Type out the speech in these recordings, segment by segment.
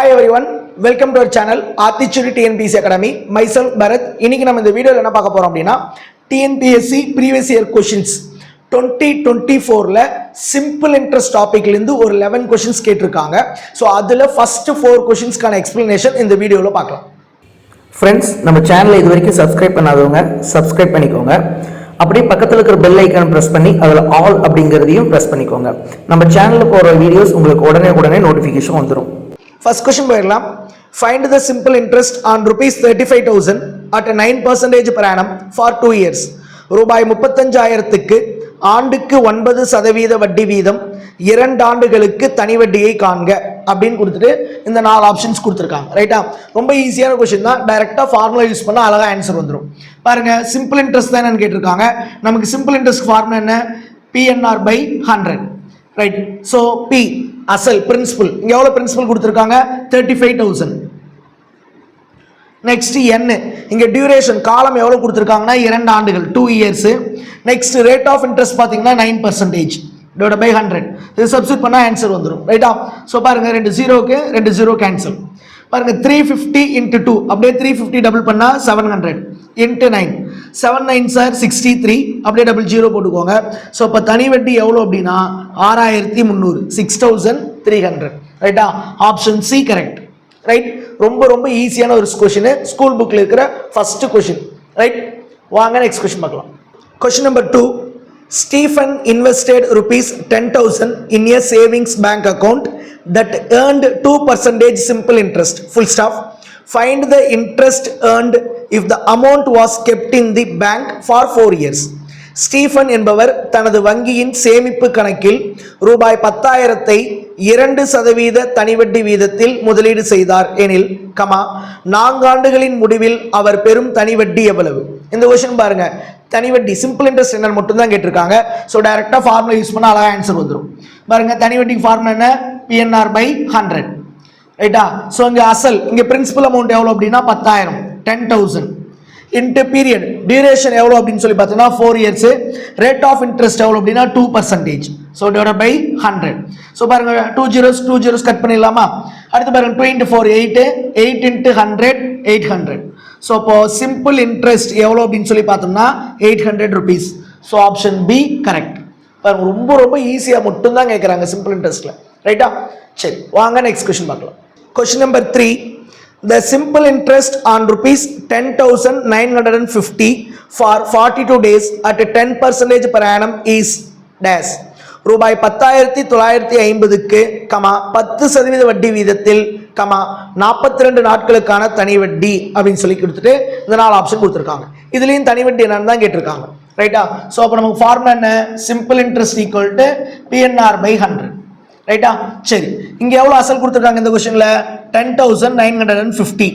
Hi everyone welcome to our channel Aathichudi TNPSC academy myself Bharath இன்னைக்கு நம்ம இந்த வீடியோவில் என்ன பார்க்க போறோம் அப்படின்னா TNPSC previous year questions twenty twenty ஃபோரில் சிம்பிள் இன்ட்ரெஸ்ட் டாப்பிக்லேருந்து ஒரு லெவன் கொஷின்ஸ் கேட்டிருக்காங்க. ஸோ அதில் ஃபர்ஸ்ட் ஃபோர் கொஷின்ஸ்க்கான எக்ஸ்பிளனேஷன் இந்த வீடியோவில் பார்க்கலாம். ஃப்ரெண்ட்ஸ் நம்ம சேனலை இது வரைக்கும் சப்ஸ்கிரைப் பண்ணாதவங்க சப்ஸ்கிரைப் பண்ணிக்கோங்க. அப்படியே பக்கத்தில் இருக்கிற பெல் ஐக்கான் ப்ரெஸ் பண்ணி அதில் ஆல் அப்படிங்கிறதையும் ப்ரெஸ் பண்ணிக்கோங்க. நம்ம சேனலில் போகிற வீடியோஸ் உங்களுக்கு உடனே உடனே நோட்டிஃபிகேஷன் வந்துடும் ஃபர்ஸ்ட் கொஸ்டின் போயிடலாம். Find the simple interest on rupees thirty five thousand at nine percentage per for two years ரூபாய் முப்பத்தஞ்சாயிரத்துக்கு ஆண்டுக்கு ஒன்பது சதவீத வட்டி வீதம் இரண்டு ஆண்டுகளுக்கு தனி வட்டியை காண்க அப்படின்னு கொடுத்துட்டு இந்த நாலு ஆப்ஷன்ஸ் கொடுத்துருக்காங்க. ரைட்டா ரொம்ப ஈஸியான கொஸ்டின் தான். டைரெக்டாக ஃபார்முலா யூஸ் பண்ணால் அழகாக ஆன்சர் வந்துடும் பாருங்க சிம்பிள் இன்ட்ரெஸ்ட் தான் என்னன்னு கேட்டிருக்காங்க. நமக்கு சிம்பிள் இன்ட்ரெஸ்ட் ஃபார்முலா என்ன? PNR by hundred right so P அசல் பிரின்சிபல் இங்கே எவ்வளோ பிரின்சிபல் கொடுத்துருக்காங்க? Thirty five thousand next N இங்கே டியூரேஷன் காலம் எவ்வளோ கொடுத்துருக்காங்கன்னா? இரண்டு ஆண்டுகள் two years next rate of interest பார்த்தீங்கன்னா nine percentage divide by hundred இது சப்ஸ்டியூட் பண்ணால் ஆன்சர் வந்துடும் ரைட்டா ஸோ பாருங்கள் ரெண்டு ஜீரோக்கு ரெண்டு ஜீரோ கேன்சல் பாருங்க த்ரீ ஃபிஃப்டி இன்ட்டு டூ அப்படியே த்ரீ ஃபிஃப்டி டபுள் பண்ணால் seven hundred into nine seven nine sir sixty three அப்படியே டபுள் ஜீரோ போட்டுக்கோங்க. ஸோ இப்போ தனி வட்டி எவ்வளோ அப்படின்னா ஆறாயிரத்தி முந்நூறு. சிக்ஸ் தௌசண்ட் த்ரீ ஹண்ட்ரட் ரைட்டா ஆப்ஷன் சி கரெக்ட் ரைட் ரொம்ப ரொம்ப ஈஸியான ஒரு கொஷின் ஸ்கூல் புக்கில் இருக்கிற ஃபஸ்ட்டு கொஷின் ரைட் வாங்க நெக்ஸ்ட் கொஷின் பார்க்கலாம். Question number two Stephen invested rupees ten thousand in a savings bank account that earned two percentage simple interest. Full stop. Find the interest earned if the amount was kept in the bank for four years Stephen என்பவர் தனது வங்கியின் சேமிப்பு கணக்கில் ரூபாய் பத்தாயிரத்தை இரண்டு சதவீத தனிவட்டி வீதத்தில் முதலீடு செய்தார் எனில் கமா நான்காண்டுகளின் முடிவில் அவர் பெறும் தனிவட்டி எவ்வளவு இந்த கொஸ்டின் பாருங்க தனி வட்டி சிம்பிள் இன்ட்ரெஸ்ட் என்ன மட்டும்தான் கேட்டிருக்காங்க. ஸோ டேரெக்டாக ஃபார்முலா யூஸ் பண்ணால் அழகாக ஆன்சர் வந்துடும் பாருங்க வட்டி ஃபார்முலா என்ன? பிஎன்ஆர் பை ஹண்ட்ரட் ரைட்டா ஸோ இங்கே அசல் இங்கே பிரின்சிபல் அமௌண்ட் எவ்வளோ அப்படின்னா பத்தாயிரம். Ten thousand into period duration எவ்வளோ அப்படின்னு சொல்லி பார்த்தீங்கன்னா four years rate of interest எவ்வளோ அப்படின்னா two percentage so divide by hundred so பாருங்கள் two zeros two zeros cut பண்ணிடலாமா? அடுத்து பாருங்க two into four eight eight into hundred eight hundred so இப்போ சிம்பிள் இன்ட்ரெஸ்ட் எவ்வளோ அப்படின்னு சொல்லி பார்த்தோம்னா eight hundred rupees so option B correct பாருங்க ரொம்ப ரொம்ப ஈஸியாக மட்டும்தான் கேட்குறாங்க சிம்பிள் இன்ட்ரெஸ்ட்டில் ரைட்டா சரி வாங்க நெக்ஸ்ட் கொஷின் பார்க்கலாம். Question number three the simple interest on rupees ten thousand nine hundred and fifty for forty two days at ten percentage per annum is days ரூபாய் பத்தாயிரத்தி தொள்ளாயிரத்தி ஐம்பதுக்கு கமா பத்து சதவீத வட்டி வீதத்தில் கமா நாற்பத்தி ரெண்டு நாட்களுக்கான தனி வட்டி அப்படின்னு சொல்லி கொடுத்துட்டு இந்த நாலு ஆப்ஷன் கொடுத்துருக்காங்க. இதுலேயும் தனி வட்டி என்னன்னு தான் கேட்டிருக்காங்க. ரைட்டா ஸோ அப்போ நமக்கு ஃபார்முலா என்ன? Simple interest equal to PNR by hundred ரைட்டா சரி. இங்கே எவ்வளோ அசல் கொடுத்துருக்காங்க இந்த கொஸ்டினில் ten thousand nine hundred and fifty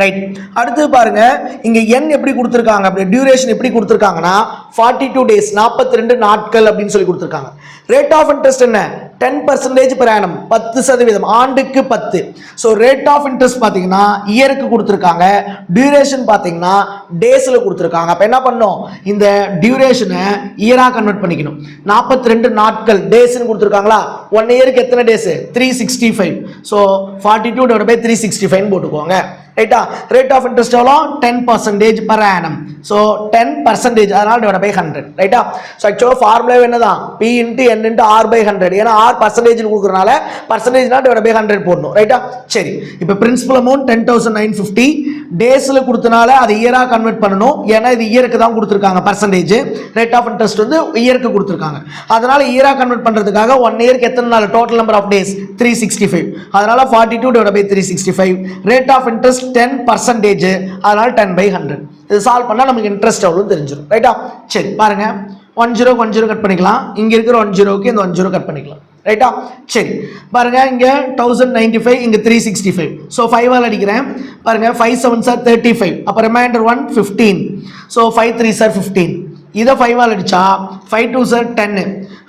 right அடுத்து பாருங்க இங்க என் எப்படி கொடுத்துருக்காங்க அப்படி டியூரேஷன் எப்படி கொடுத்துருக்காங்கன்னா ஃபார்ட்டி டூ டேஸ் நாற்பத்தி ரெண்டு நாட்கள் அப்படின்னு சொல்லி கொடுத்துருக்காங்க. ரேட் ஆஃப் இன்ட்ரெஸ்ட் என்ன? டென் பர்சன்டேஜ் பிரயாணம் பத்து சதவீதம் ஆண்டுக்கு பத்து. ஸோ ரேட் ஆஃப் இன்ட்ரெஸ்ட் பார்த்தீங்கன்னா இயருக்கு கொடுத்துருக்காங்க டியூரேஷன் பார்த்தீங்கன்னா டேஸில் கொடுத்துருக்காங்க. அப்போ என்ன பண்ணோம் இந்த டியூரேஷனை இயராக கன்வெர்ட் பண்ணிக்கணும். நாற்பத்தி ரெண்டு நாட்கள் டேஸ்ன்னு கொடுத்துருக்காங்களா? ஒன் இயருக்கு எத்தனை days three sixty five so forty two divide by three sixty ஃபைவ்னு போட்டுக்கோங்க. ரைட்டா ரேட் ஆஃப் இன்ட்ரெஸ்ட் எவ்வளோ? Ten percentage per annum so ten percentage அதனால் டிவைட் பை ஹண்ட்ரட் ரைட்டா ஸோ ஆக்சுவலாக என்ன தான் P into N into R by hundred ஏன்னா ஆர் பர்சன்டேஜ் கொடுக்குறனால பர்சன்டேஜ்னா டிவைட் பை ஹண்ட்ரட் போடணும். ரைட்டா சரி. இப்போ principal amount ten thousand nine fifty டேஸில் கொடுத்தனால அதை இயராக கன்வெர்ட் பண்ணணும். ஏன்னா இது இயருக்கு தான் கொடுத்துருக்காங்க பர்சன்டேஜ் ரேட் ஆஃப் இன்ட்ரெஸ்ட் வந்து இயருக்கு கொடுத்துருக்காங்க. அதனால் இயராக கன்வெர்ட் பண்ணுறதுக்காக ஒன் இயருக்கு எத்தனை நாள்? Total number of days three sixty five அதனால் forty two divide by three sixty five rate of interest ten percentage அதனால் டென் பை ஹண்ட்ரட் இது சால்வ் பண்ணால் நமக்கு இன்ட்ரெஸ்ட் எவ்வளோ தெரிஞ்சிடும் ரைட்டா சரி பாருங்கள் one zero one zero cut பண்ணிக்கலாம். இங்கே இருக்கிற ஒன் ஜீரோக்கு இந்த ஒன் ஜீரோ கட் பண்ணிக்கலாம். ரைட்டா சரி. பாருங்கள் இங்கே தௌசண்ட் நைன்டி ஃபைவ் இங்கே three sixty five so five all அடிக்கிறேன். பாருங்கள் five seven sir thirty five அப்போ reminder one fifteen so five three sir fifteen இதை ஃபைவ் ஆல் அடித்தா ஃபைவ் டூ சார் டென்னு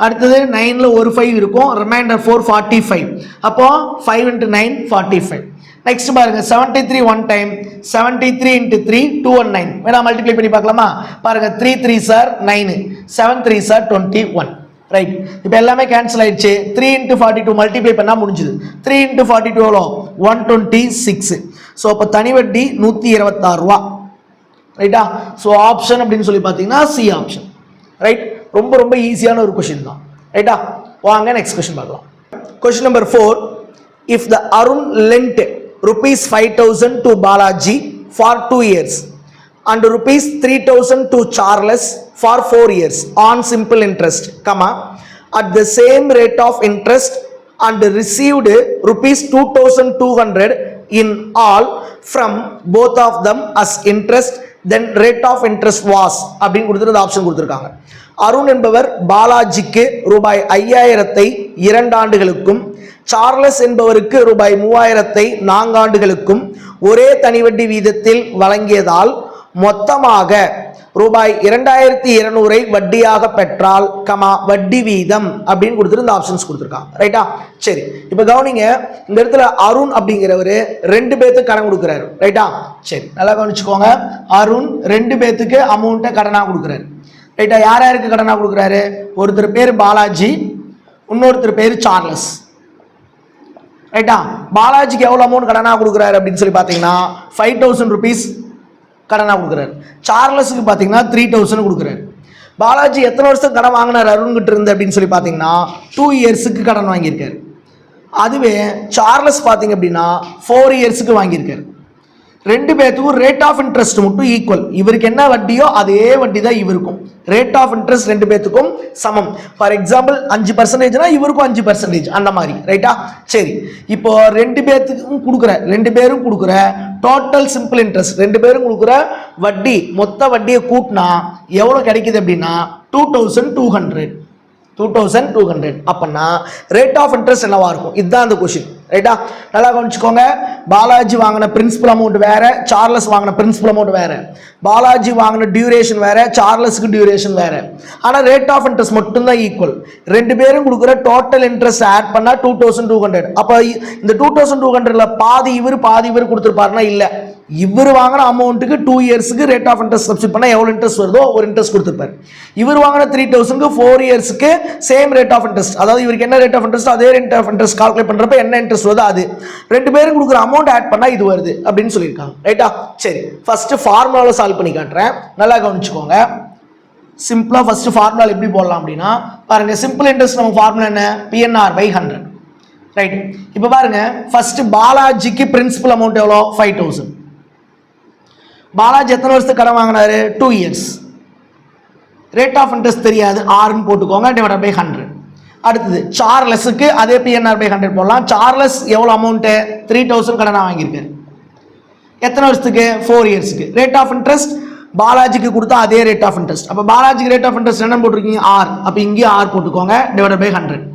அடுத்தது நைனில் ஒரு ஃபைவ் இருக்கும். ரிமைண்டர் ஃபோர் ஃபார்ட்டி ஃபைவ் அப்போது five into nine forty five next பாருங்க seventy three one time seventy three into three two one nine வேணா மல்டிப்ளை பண்ணி பார்க்கலாமா? பாருங்க three three sir nine seven three sir twenty one right இப்போ எல்லாமே cancel ஆயிடுச்சு. Three into forty two multiply பண்ணால் முடிஞ்சுது. த்ரீ இன்ட்டு ஃபார்ட்டி டூ எவ்வளோ ஒன் டுவெண்ட்டி சிக்ஸ் ஸோ அப்போ தனி வட்டி நூற்றி இருபத்தாறு ரூபா. ரைட்டா ஸோ ஆப்ஷன் அப்படின்னு சொல்லி பார்த்தீங்கன்னா சி ஆப்ஷன் ரைட் ரொம்ப ரொம்ப ஈஸியான ஒரு கொஷின் தான். ரைட்டா வாங்க நெக்ஸ்ட் கொஷின் பார்க்கலாம். Question number four if the Arun lent rupees five thousand to Balaji for two years and rupees three thousand to Charles for four years on simple interest comma at the same rate of interest and received rupees two thousand two hundred in all from both of them as interest then rate of interest was அப்படின்னு கொடுத்துட்டு option கொடுத்துருக்காங்க. அருண் என்பவர் பாலாஜிக்கு ரூபாய் ஐயாயிரத்தை இரண்டாண்டுகளுக்கும் Charles என்பவருக்கு ரூபாய் மூவாயிரத்தை நான்காண்டுகளுக்கும் ஒரே தனிவட்டி வீதத்தில் வழங்கியதால் மொத்தமாக ரூபாய் இரண்டாயிரத்தி இருநூறை வட்டியாக பெற்றால் கமா வட்டி வீதம் அப்படின்னு கொடுத்துருந்த ஆப்ஷன்ஸ் கொடுத்துருக்காங்க. ரைட்டா சரி. இப்போ கவனிங்க இந்த இடத்துல அருண் அப்படிங்கிறவர் ரெண்டு பேர்த்துக்கு கடன் கொடுக்குறாரு. ரைட்டா சரி. நல்லா கவனிச்சுக்கோங்க. அருண் ரெண்டு பேர்த்துக்கு அமௌண்ட்டை கடனாக கொடுக்குறாரு. ரைட்டா யார் யாருக்கு கடனாக கொடுக்குறாரு? ஒருத்தர் பேர் பாலாஜி இன்னொருத்தர் பேர் சார்லஸ். ரைட்டா பாலாஜிக்கு எவ்வளோ அமௌண்ட் கடனாக கொடுக்குறாரு அப்படின்னு சொல்லி பார்த்தீங்கன்னா ஃபைவ் தௌசண்ட் ருபீஸ் கடனாக கொடுக்குறாரு. சார்லஸுக்கு பார்த்தீங்கன்னா த்ரீ தௌசண்ட் கொடுக்குறாரு. பாலாஜி எத்தனை வருஷத்துக்கு கடன் வாங்கினார் அருண்கிட்ட இருந்து அப்படின்னு சொல்லி பார்த்தீங்கன்னா டூ இயர்ஸுக்கு கடன் வாங்கியிருக்காரு. அதுவே சார்லஸ் பார்த்தீங்க அப்படின்னா ஃபோர் இயர்ஸுக்கு வாங்கியிருக்காரு. ரெண்டு பேர்த்துக்கும் ரேட் ஆஃப் இன்ட்ரெஸ்ட் மட்டும் ஈக்குவல் இவருக்கு என்ன வட்டியோ அதே வட்டி தான் இவருக்கும். ரேட் ஆஃப் இன்ட்ரெஸ்ட் ரெண்டு பேர்த்துக்கும் சமம். ஃபார் எக்ஸாம்பிள் அஞ்சு பர்சன்டேஜ்னா இவருக்கும் அஞ்சு பர்சன்டேஜ் அந்த மாதிரி. ரைட்டா சரி. இப்போ ரெண்டு பேர்த்துக்கும் கொடுக்குற ரெண்டு பேரும் கொடுக்குற டோட்டல் சிம்பிள் இன்ட்ரெஸ்ட் ரெண்டு பேரும் கொடுக்குற வட்டி மொத்த வட்டியை கூட்டினா எவ்வளோ கிடைக்குது அப்படின்னா two thousand two hundred two thousand two hundred அப்போனா ரேட் ஆஃப் இன்ட்ரெஸ்ட் என்னவாக இருக்கும்? இதுதான் அந்த கொஷின் ரைட்டா நல்லா கவனிச்சுக்கோங்க. பாலாஜி வாங்கின பிரின்சிபல் அமௌண்ட் வேற சார்லஸ் வாங்கின பிரின்சிபல் அமௌண்ட் வேற. பாலாஜி வாங்கின டியூரேஷன் வேற சார்லஸுக்கு டியூரேஷன் வேற. ஆனால் ரேட் ஆஃப் இன்ட்ரெஸ்ட் மட்டும்தான் ஈக்குவல் ரெண்டு பேரும் கொடுக்குற டோட்டல் இன்ட்ரெஸ்ட் ஆட் பண்ணால் டூ தௌசண்ட் டூ ஹண்ட்ரட் அப்போ இந்த டூ தௌசண்ட் டூ ஹண்ட்ரட்ல பாதி இவர் பாதி இவர் கொடுத்துருப்பாருன்னா இல்லை. இவர் வாங்கின அமௌண்ட்டுக்கு டூ இயர்ஸுக்கு ரேட் ஆஃப் இன்ட்ரெஸ்ட் சப்ஸ்டிட் பண்ணால் எவ்வளோ இன்ட்ரெஸ்ட் வருதோ ஒரு இன்ட்ரெஸ்ட் கொடுத்துருப்பாரு. இவர் வாங்கின த்ரீ தௌசண்ட்க்கு ஃபோர் இயர்ஸ்க்கு சேம் ரேட் ஆஃப் இன்ட்ரெஸ்ட் அதாவது இவருக்கு என்ன ரேட் ஆஃப் இன்ட்ரெஸ்ட் அதே ரேட் ஆஃப் இன்ட்ரெஸ்ட் கால்குலேட் பண்ணுறப்ப என்ன இன்ட்ரெஸ்ட் வருதோ அது. ரெண்டு பேரும் கொடுக்குற அமௌண்ட் ஆட் பண்ணால் இது வருது அப்படின்னு சொல்லியிருக்காங்க. ரைட்டா சரி. ஃபஸ்ட்டு ஃபார்முலாவில் சால்வ் பண்ணி காட்டுறேன். நல்லா கவனிச்சுக்கோங்க. சிம்பிளாக ஃபஸ்ட்டு ஃபார்முலா எப்படி போடலாம் அப்படின்னா பாருங்கள் சிம்பிள் இன்ட்ரெஸ்ட் நம்ம ஃபார்முலா என்ன? பிஎன்ஆர் பை ஹண்ட்ரட் ரைட் இப்போ பாருங்க ஃபர்ஸ்ட் பாலாஜிக்கு பிரின்சிபல் அமௌண்ட் எவ்வளோ? ஃபைவ் தௌசண்ட் பாலாஜி எத்தனை வருஷத்துக்கு கடன் வாங்கினாரு? Two years rate of interest தெரியாது. ஆறுன்னு போட்டுக்கோங்க டிவைட் பை ஹண்ட்ரட் அடுத்தது சார்லஸுக்கு அதே பிஎன்ஆர் பை ஹண்ட்ரட் போடலாம். சார்லஸ் எவ்வளோ அமௌண்ட்டு த்ரீ தௌசண்ட் கடனாக வாங்கியிருக்காரு. எத்தனை வருஷத்துக்கு? ஃபோர் இயர்ஸுக்கு ரேட் ஆஃப் இன்ட்ரெஸ்ட் பாலாஜிக்கு கொடுத்தா அதே ரேட் ஆஃப் இன்ட்ரெஸ்ட் அப்போ பாலாஜிக்கு ரேட் ஆஃப் இன்ட்ரெஸ்ட் என்ன போட்டிருக்கீங்க? ஆர் அப்போ இங்கேயும் ஆர் போட்டுக்கோங்க டிவைட் பை ஹண்ட்ரட்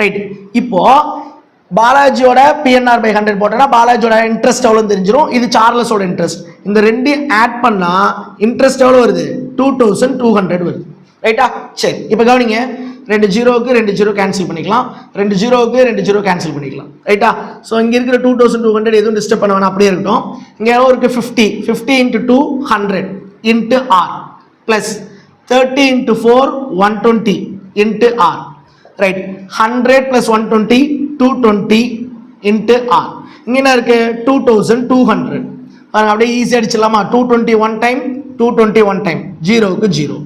ரைட் இப்போது பாலாஜியோட பிஎன்ஆர் பை ஹண்ட்ரட் போட்டோன்னா பாலாஜியோட இன்ட்ரெஸ்ட் எவ்வளோ தெரிஞ்சிடும் இது சார்லஸோட இன்ட்ரெஸ்ட் இந்த ரெண்டையும் ஆட் பண்ணால் இன்ட்ரெஸ்ட் எவ்வளோ வருது? டூ தௌசண்ட் டூ ஹண்ட்ரட் வருது. ரைட்டா சரி. இப்போ கவனிங்க. ரெண்டு ஜீரோவுக்கு ரெண்டு ஜீரோ கேன்சல் பண்ணிக்கலாம். ரெண்டு ஜீரோவுக்கு ரெண்டு ஜீரோ கேன்சல் பண்ணிக்கலாம். ரைட்டா ஸோ இங்கே இருக்கிற டூ தௌசண்ட் டூ ஹண்ட்ரட் எதுவும் டிஸ்டர்ப் பண்ண வேணாம். அப்படியே இருக்கட்டும். இங்கே எவ்வளோ இருக்குது fifty fifty into two hundred into R plus thirty into four one twenty into R right hundred plus one twenty two twenty into R இங்கே என்ன இருக்குது டூ தௌசண்ட் டூ ஹண்ட்ரட் பாருங்க அப்படியே ஈஸியாக அடிச்சிடலாமா? Two twenty one time two twenty one time ஜீரோவுக்கு zero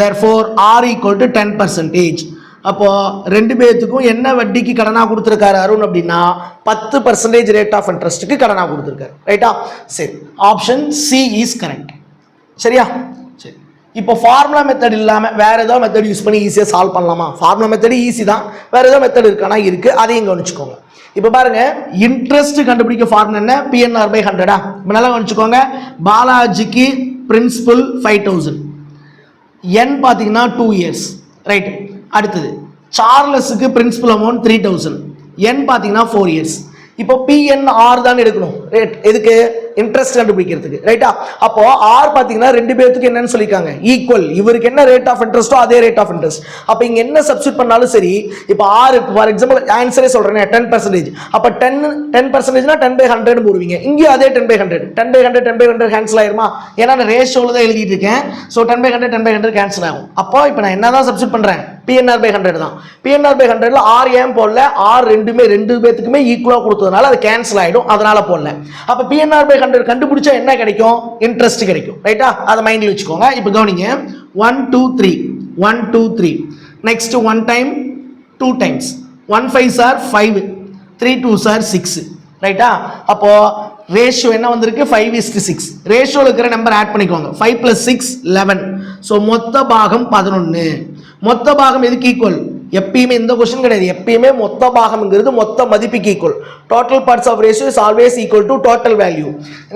there four R equal to ten percentage அப்போது ரெண்டு பேர்த்துக்கும் என்ன வட்டிக்கு கடனாக கொடுத்துருக்காரு அருண் அப்படின்னா பத்து பர்சன்டேஜ் ரேட் ஆஃப் இன்ட்ரெஸ்ட்டுக்கு கடனாக கொடுத்துருக்காரு. ரைட்டா சரி. ஆப்ஷன் சி இஸ் கரெக்ட் சரியா? இப்போ ஃபார்முலா மெத்தட் இல்லாமல் வேற ஏதோ மெத்தட் யூஸ் பண்ணி ஈஸியாக சால்வ் பண்ணலாமா? ஃபார்முலா மெத்தட் ஈஸி தான். வேற ஏதோ மெத்தட் இருக்கானா? இருக்கு. அதையும் கவனிச்சுக்கோங்க. இப்போ பாருங்க இன்ட்ரெஸ்ட் கண்டுபிடிக்க ஃபார்முலா என்ன? பிஎன்ஆர் பை ஹண்ட்ரடா இப்போ நல்லா கவனிச்சுக்கோங்க. பாலாஜிக்கு பிரின்சிபல் ஃபைவ் தௌசண்ட் என் பார்த்தீங்கன்னா டூ இயர்ஸ் ரைட் அடுத்தது சார்லஸுக்கு பிரின்சிபல் அமௌண்ட் த்ரீ தௌசண்ட் என் பார்த்தீங்கன்னா ஃபோர் இயர்ஸ் இப்போ பிஎன்ஆர் தான் எடுக்கணும். ரேட் எதுக்கு? இன்ட்ரெஸ்ட் கண்டுபிடிக்கிறதுக்கு ரைட்டா அப்போ ஆர் பார்த்தீங்கன்னா ரெண்டு பேர்த்துக்கு என்னன்னு சொல்லியிருக்காங்க. ஈக்குவல் இவருக்கு என்ன ரேட் ஆஃப் இன்ட்ரெஸ்ட்டோ அதே ரேட் ஆஃப் இன்ட்ரெஸ்ட் அப்போ இங்கே என்ன சப்ஸ்டியூட் பண்ணாலும் சரி இப்போ ஆர் ஃபார் எக்ஸாம்பிள் ஆன்சரே சொல்கிறேன் டென் பர்சன்டேஜ் அப்போ டென் டென் பர்சன்டேஜ்னா டென் பை ஹண்ட்ரட் போடுவீங்க. இங்கேயும் அதே ten by hundred ten by hundred ten by hundred cancel ஆயிருமா? ஏன்னா நான் ரேஷோவில் தான் எழுதிட்டு இருக்கேன். So ten by hundred ten by hundred cancel ஆகும். அப்போ இப்போ நான் என்ன தான் சப்ஸ்டியூட் பண்ணுறேன் பிஎன்ஆர் பை ஹண்ட்ரட் தான். பிஎன்ஆர் பை ஹண்ட்ரட்ல ஆர் ஏன் போடல? ஆர் ரெண்டுமே ரெண்டு பேத்துக்குமே ஈக்குவலாக கொடுத்ததுனால அது கேன்சல் ஆகிடும் அதனால போடல. அப்போ பிஎன்ஆர் பை ஹண்ட்ரட் கண்டுபிடிச்சா என்ன கிடைக்கும்? இன்ட்ரெஸ்ட் கிடைக்கும். ரைட்டா அதை மைண்டில் வச்சுக்கோங்க. இப்போ கவனிங்க. One two three one two three next one time two times one five sir five three two sir six ரைட்டா அப்போ ரேஷியோ என்ன வந்திருக்கு? ஃபைவ் இஸ்டு சிக்ஸ் ரேஷியோவில் இருக்கிற நம்பர் ஆட் பண்ணிக்கோங்க. Five plus six eleven so மொத்த பாகம் பதினொன்று மொத்த பாகம் எதுக்கு ஈக்குவல் எப்பயுமே இந்த கொஸ்டின் கிடையாது. எப்பயுமே மொத்த பாகம்ங்கிறது மொத்த மதிப்புக்கு equal total parts of ratio is always equal to total value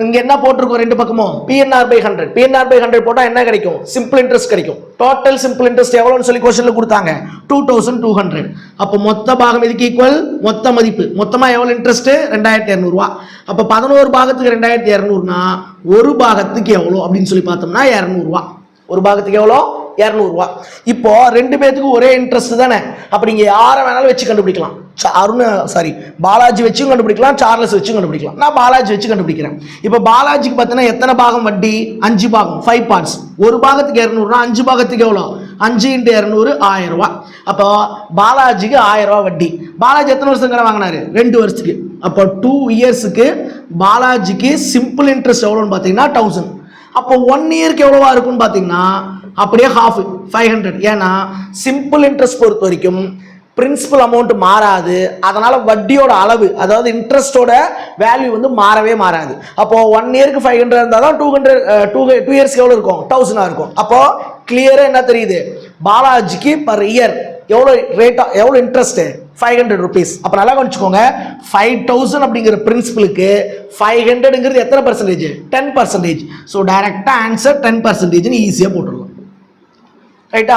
இங்க என்ன போட்டிருக்கோம் ரெண்டு பக்கமும்? PNR by hundred PNR by hundred போட்டால் என்ன கிடைக்கும்? சிம்பிள் இன்ட்ரெஸ்ட் கிடைக்கும். டோட்டல் சிம்பிள் இன்ட்ரெஸ்ட் எவ்வளோன்னு சொல்லி கொஸ்டினில் கொடுத்தாங்க. டூ தௌசண்ட் டூ ஹண்ட்ரட் அப்போ மொத்த பாகம் எதுக்கு ஈக்குவல் மொத்த மதிப்பு. மொத்தமாக எவ்வளோ இன்ட்ரெஸ்ட்டு ரெண்டாயிரத்தி இரநூறுவா. அப்போ பதினோரு பாகத்துக்கு ரெண்டாயிரத்தி இரநூறுனா ஒரு பாகத்துக்கு எவ்வளோ அப்படின்னு சொல்லி பார்த்தோம்னா இரநூறுவா. ஒரு பாகத்துக்கு எவ்வளோ இரநூறுவா. இப்போ ரெண்டு பேர்த்துக்கும் ஒரே இன்ட்ரெஸ்ட் தானே? அப்போ நீங்கள் யாரை வேணாலும் வச்சு கண்டுபிடிக்கலாம். அருண் சாரி பாலாஜி வச்சும் கண்டுபிடிக்கலாம் சார்லஸ் வச்சும் கண்டுபிடிக்கலாம். நான் பாலாஜி வச்சு கண்டுபிடிக்கிறேன். இப்போ பாலாஜிக்கு பார்த்தீங்கன்னா எத்தனை பாகம் வட்டி? அஞ்சு பாகம் ஃபைவ் பார்ட்ஸ் ஒரு பாகத்துக்கு இரநூறுனா அஞ்சு பாகத்துக்கு எவ்வளோ? அஞ்சு இன்ட்டு இரநூறு ஆயிரம் ரூபா அப்போ பாலாஜிக்கு ஆயிரம் ரூபா வட்டி. பாலாஜி எத்தனை வருஷம் கடன் வாங்கினாரு? ரெண்டு வருஷத்துக்கு. அப்போ டூ இயர்ஸுக்கு பாலாஜிக்கு சிம்பிள் இன்ட்ரெஸ்ட் எவ்வளோன்னு பார்த்தீங்கன்னா தௌசண்ட் அப்போ ஒன் இயருக்கு எவ்வளோவா இருக்கும்னு பார்த்தீங்கன்னா அப்படியே ஹாஃப் ஃபைவ் ஹண்ட்ரட் ஏன்னா சிம்பிள் இன்ட்ரெஸ்ட் பொறுத்த வரைக்கும் பிரின்சிபல் அமௌண்ட் மாறாது. அதனால் வட்டியோட அளவு அதாவது இன்ட்ரெஸ்டோட வேல்யூ வந்து மாறவே மாறாது. அப்போ ஒன் இயருக்கு ஃபைவ் ஹண்ட்ரட் இருந்தால் தான் டூ ஹண்ட்ரட் டூ டூ இயர்ஸ்க்கு எவ்வளோ இருக்கும்? தௌசண்டாக இருக்கும். அப்போது கிளியராக என்ன தெரியுது? பாலாஜிக்கு பர் இயர் எவ்வளோ ரேட்டாக எவ்வளோ இன்ட்ரெஸ்ட்டு ஃபைவ் ஹண்ட்ரட் ருபீஸ் அப்போ நல்லா கவனிச்சுக்கோங்க. ஃபைவ் தௌசண்ட் அப்படிங்கிற பிரின்சிபலுக்கு ஃபைவ் ஹண்ட்ரடுங்கிறது எத்தனை பர்சன்டேஜ் டென் பர்சன்டேஜ் ஸோ டைரெக்டாக ஆன்சர் டென் பர்சன்டேஜ்னு ஈஸியாக போட்டுடலாம். ரைட்டா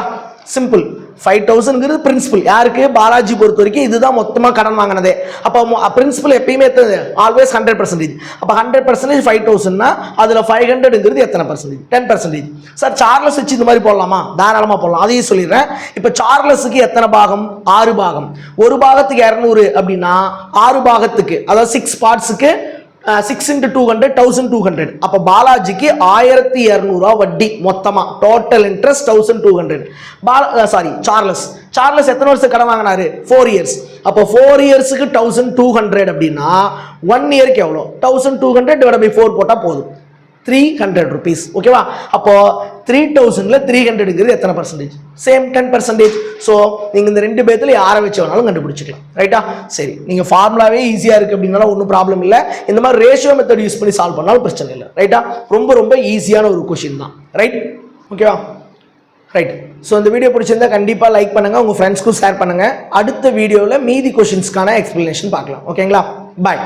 சிம்பிள் ஃபைவ் தௌசண்ட்ங்கிறது பிரின்சிபல் யாருக்கு? பாலாஜி பொறுத்த வரைக்கும் இதுதான் மொத்தமாக கடன் வாங்கினதே. அப்போ பிரின்சிபல் எப்பயுமே எத்தனை ஆல்வேஸ் ஹண்ட்ரட் பர்சன்டேஜ் அப்போ ஹண்ட்ரட் பர்சன்டேஜ் ஃபைவ் தௌசண்ட்னா அதில் ஃபைவ் ஹண்ட்ரட்ங்கிறது எத்தனை percentage ten percentage sir Charles வச்சு இந்த மாதிரி போடலாமா? தாராளமாக போடலாம். அதையும் சொல்லிடுறேன். இப்போ சார்லஸுக்கு எத்தனை பாகம்? ஆறு பாகம். ஒரு பாகத்துக்கு இரநூறு அப்படின்னா ஆறு பாகத்துக்கு அதாவது six பார்ட்ஸுக்கு six into two hundred thousand two hundred அப்போ பாலாஜிக்கு ஆயிரத்தி இரநூறுவா வட்டி மொத்தமாக total interest thousand two hundred Bala sorry Charles Charles எத்தனை வருஷம் கடன் வாங்கினாரு? ஃபோர் இயர்ஸ் அப்போ ஃபோர் இயர்ஸுக்கு தௌசண்ட் டூ ஹண்ட்ரட் அப்படின்னா ஒன் இயருக்கு எவ்வளோ? Thousand two hundred divide by four போட்டால் போதும். த்ரீ ஹண்ட்ரட் ருபீஸ் ஓகேவா அப்போ த்ரீ தௌசண்ட்ல த்ரீ ஹண்ட்ரடுங்கிறது எத்தனை percentage same ten percentage so நீங்கள் இந்த ரெண்டு பேர்த்துல யாரை வச்சு வேணாலும் கண்டுபிடிச்சிக்கலாம். ரைட்டா சரி. நீங்கள் ஃபார்முலாவே ஈஸியாக இருக்குது அப்படின்னாலும் ஒன்றும் ப்ராப்ளம் இல்லை. இந்த மாதிரி ரேஷியோ மெத்தட் யூஸ் பண்ணி சால்வ் பண்ணாலும் பிரச்சனை இல்லை. ரைட்டா ரொம்ப ரொம்ப ஈஸியான ஒரு கொஷின் தான். ரைட் ஓகேவா ரைட் ஸோ இந்த வீடியோ பிடிச்சிருந்தா கண்டிப்பாக லைக் பண்ணுங்கள் உங்கள் ஃப்ரெண்ட்ஸ்க்கும் ஷேர் பண்ணுங்கள் அடுத்த வீடியோவில் மீதி கொஷின்ஸ்க்கான எக்ஸ்ப்ளனேஷன் பார்க்கலாம். ஓகேங்களா பாய்